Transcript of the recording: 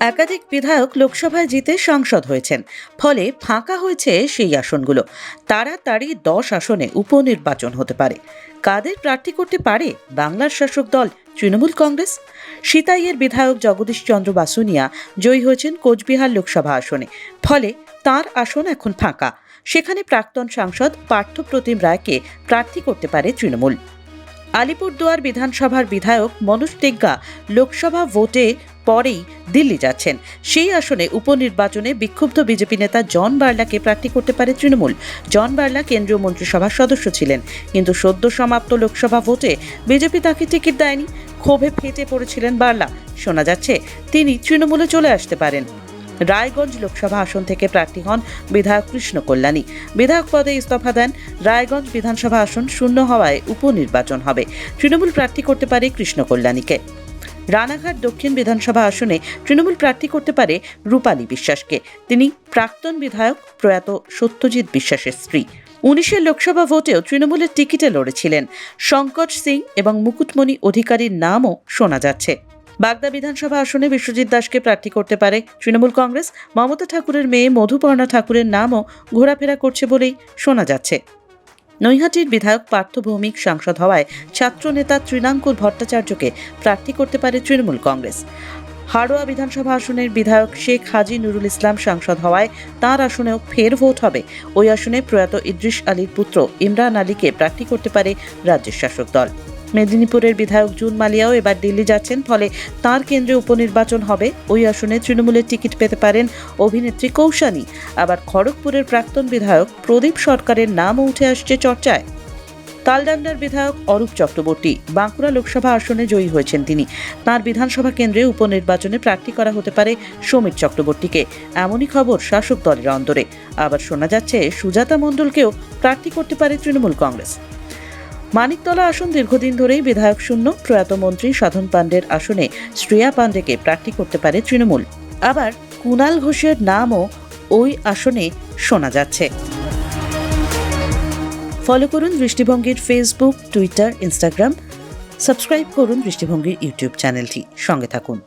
একাধিক বিধায়ক লোকসভায় জিতে সাংসদ হয়েছেন। ফলে ফাঁকা হয়েছে সেই আসনগুলো। তাড়াতাড়ি দশ আসনে উপনির্বাচন হতে পারে। কাদের প্রার্থী করতে পারে বাংলার শাসক দল তৃণমূল কংগ্রেস? সিতাইয়ের বিধায়ক জগদীশ চন্দ্র বাসুনিয়া জয়ী হয়েছেন কোচবিহার লোকসভা আসনে। ফলে তার আসন এখন ফাঁকা। সেখানে প্রাক্তন সাংসদ পার্থপ্রতিম রায়কে প্রার্থী করতে পারে তৃণমূল। আলিপুরদুয়ার বিধানসভার বিধায়ক মনোজ টিগ্গা লোকসভা ভোটে পরেই দিল্লি যাচ্ছেন। সেই আসনে উপনির্বাচনে বিক্ষুব্ধ বিজেপি নেতা জন বার্লাকে প্রার্থী করতে পারে তৃণমূল। জন বার্লা কেন্দ্রীয় মন্ত্রিসভার সদস্য ছিলেন, কিন্তু সদ্য সমাপ্ত লোকসভা ভোটে বিজেপি তাকে টিকিট দেয়নি। ক্ষোভে ফেটে পড়েছিলেন বার্লা। শোনা যাচ্ছে, তিনি তৃণমূলে চলে আসতে পারেন। রায়গঞ্জ লোকসভা আসন থেকে প্রার্থী হন বিধায়ক কৃষ্ণ কল্যাণী। বিধায়ক পদে ইস্তফা দেন। রায়গঞ্জ বিধানসভা আসন শূন্য হওয়ায় উপনির্বাচন হবে। তৃণমূল প্রার্থী করতে পারে কৃষ্ণ কল্যাণীকে। রানাঘাট দক্ষিণ বিধানসভা আসনে তৃণমূল প্রার্থী করতে পারে রূপালী বিশ্বাসকে। তিনি প্রাক্তন বিধায়ক প্রয়াত সত্যজিৎ বিশ্বাসের স্ত্রী। উনিশের লোকসভা ভোটেও তৃণমূলের টিকিটে লড়েছিলেন। শঙ্কর সিং এবং মুকুটমণি অধিকারীর নামও শোনা যাচ্ছে। বাগদা বিধানসভা আসনে বিশ্বজিৎ দাসকে প্রার্থী করতে পারে তৃণমূল কংগ্রেস। মমতা ঠাকুরের মেয়ে মধুপর্ণা ঠাকুরের নামও ঘোরাফেরা করছে বলেই শোনা যাচ্ছে। নৈহাটির বিধায়ক পার্থ ভৌমিক সাংসদ হওয়ায় ছাত্রনেতা তৃণাঙ্কুর ভট্টাচার্যকে প্রার্থী করতে পারে তৃণমূল কংগ্রেস। হাড়োয়া বিধানসভা আসনের বিধায়ক শেখ হাজি নুরুল ইসলাম সাংসদ হওয়ায় তার আসনেও ফের ভোট হবে। ওই আসনে প্রয়াত ইদ্রিস আলীর পুত্র ইমরান আলীকে প্রার্থী করতে পারে রাজ্যের শাসক দল। মেদিনীপুরের বিধায়ক জুন মালিয়াও এবার দিল্লি যাচ্ছেন, ফলে তার কেন্দ্রে উপনির্বাচন হবে। ওই আসনে তৃণমূলের টিকিট পেতে পারেন অভিনেত্রী কৌশানী। আবার খড়গপুরের প্রাক্তন বিধায়ক প্রদীপ সরকারের নামও উঠে আসছে চর্চায়। তালডান্ডার বিধায়ক অরূপ চক্রবর্তী, বাঁকুড়া লোকসভা আসনে জয়ী হয়েছেন তিনি। তার বিধানসভা কেন্দ্রে উপনির্বাচনে প্রার্থী করা হতে পারে সমীর চক্রবর্তীকে। এমনই খবর শাসক দলের অন্তরে আবার শোনা যাচ্ছে, সুজাতা মণ্ডলকেও প্রার্থী করতে পারে তৃণমূল কংগ্রেস। মানিকতলা আসন দীর্ঘদিন ধরেই বিধায়ক শূন্য, প্রয়াত মন্ত্রী সাধন পাণ্ডের আসনে শ্রেয়া পাণ্ডেকে প্রার্থী করতে পারে তৃণমূল। আবার কুণাল ঘোষের নামও ওই আসনে শোনা যাচ্ছে। ফলো করুন দৃষ্টিভঙ্গির ফেসবুক টুইটার ইনস্টাগ্রাম সাবস্ক্রাইব করুন দৃষ্টিভঙ্গির ইউটিউব চ্যানেলটি। সঙ্গে থাকুন।